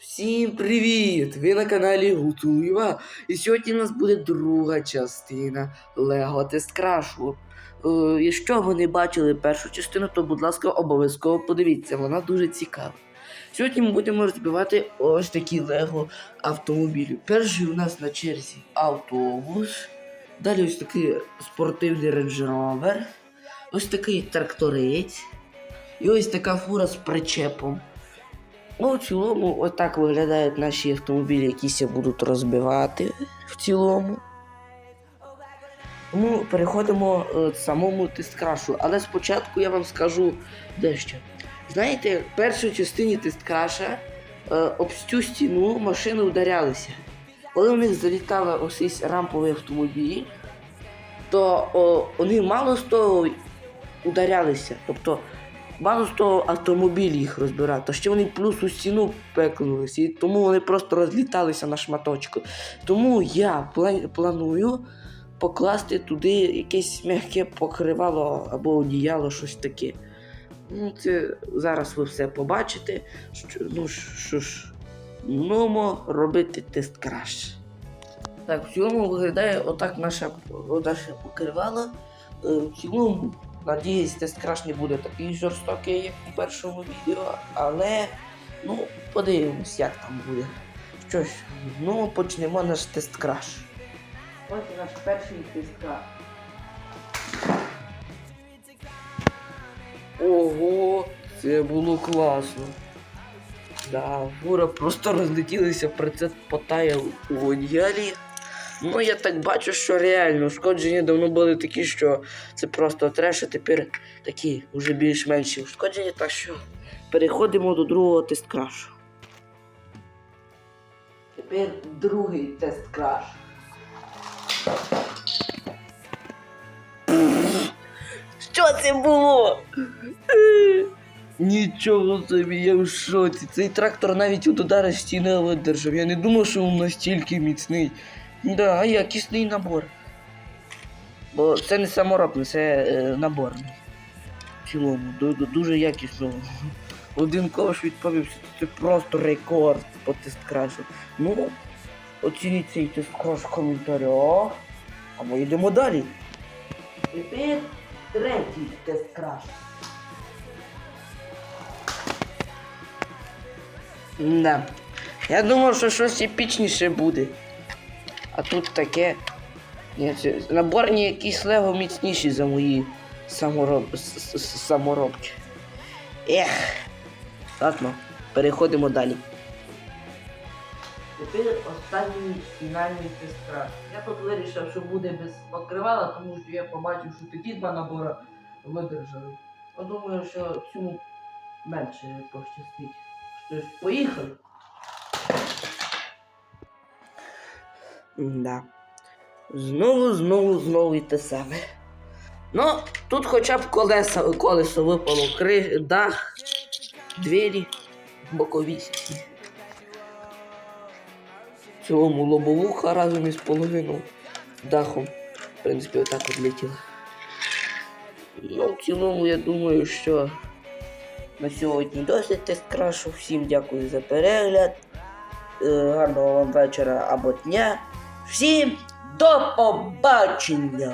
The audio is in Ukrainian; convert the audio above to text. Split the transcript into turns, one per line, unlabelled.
Всім привіт! Ви на каналі Гуцулєва. І сьогодні у нас буде друга частина Лего Тест Крашу. Е, якщо ви не бачили першу частину, то будь ласка, обов'язково подивіться, вона дуже цікава. Сьогодні ми будемо розбивати ось такі Лего автомобілі. Перший у нас на черзі автобус. Далі ось такий спортивний Rover, ось такий тракторець. І ось така фура з причепом. Ну, в цілому, отак виглядають наші автомобілі, якіся будуть розбивати в цілому. Тому переходимо е, к самому тест-крашу. Але спочатку я вам скажу дещо. Знаєте, в першій частині тест-краша е, об цю стіну машини вдарялися. Коли у них залітали ось цей рамповий автомобіль, то о, вони мало з того ударялися. Тобто мало з того автомобіль їх розбирав, то ще вони плюс у стіну пекнулися, і тому вони просто розліталися на шматочку. Тому я планую покласти туди якесь м'яке покривало або одіяло, щось таке. Ну, це зараз ви все побачите. Що, ну що ж, нумо робити тест краще. Так, в цілому виглядає отак наша, наше покривало. Е, В цілому, надіюсь, тест краш не буде такий жорстокий, як у першому відео, але ну, подивимось, як там буде. Що ж, ну почнемо наш тест краш. Ось наш перший тест краш. Ого, це було класно. Да, фура просто розлетілася, прицеп потаяв у одіялі. Ну, я так бачу, що реально ушкодження давно були такі, що це просто треш, а тепер такі вже більш-менші ушкодження, так що переходимо до другого тест крашу. Тепер другий тест краш. Що це було? Нічого собі, я в шоці. Цей трактор навіть від удара стіни видержав. Я не думав, що він настільки міцний. Да, якісний набор. Бо це не саморобний, це е, наборний. В цілому, ду- ду- дуже якісно. Один ковш відповівся, це просто рекорд по тест крашу. Ну, оцініть цей тест краш в коментарях. А ми йдемо далі. Тепер третій тест краш. Да. Я думав, що щось епічніше буде. А тут таке. Наборні якісь лего міцніші за мої самороб... с- с- с- саморобчі. Ех. Ладно, переходимо далі. Тепер останній фінальний тест краш. Я тут вирішив, що буде без покривала, тому що я побачив, що такі два набори видержали. Я думаю, що цьому менше пощастить. Що ж, поїхали. Да. Знову, знову, знову і те саме. Ну, тут хоча б колеса, колесо випало, кри, дах, двері, бокові. В цілому лобовуха разом із половиною дахом. В принципі, отак от. Ну, в цілому, я думаю, що на сьогодні досить тест крашу. Всім дякую за перегляд. Е, Гарного вам вечора або дня. Всім до побачення!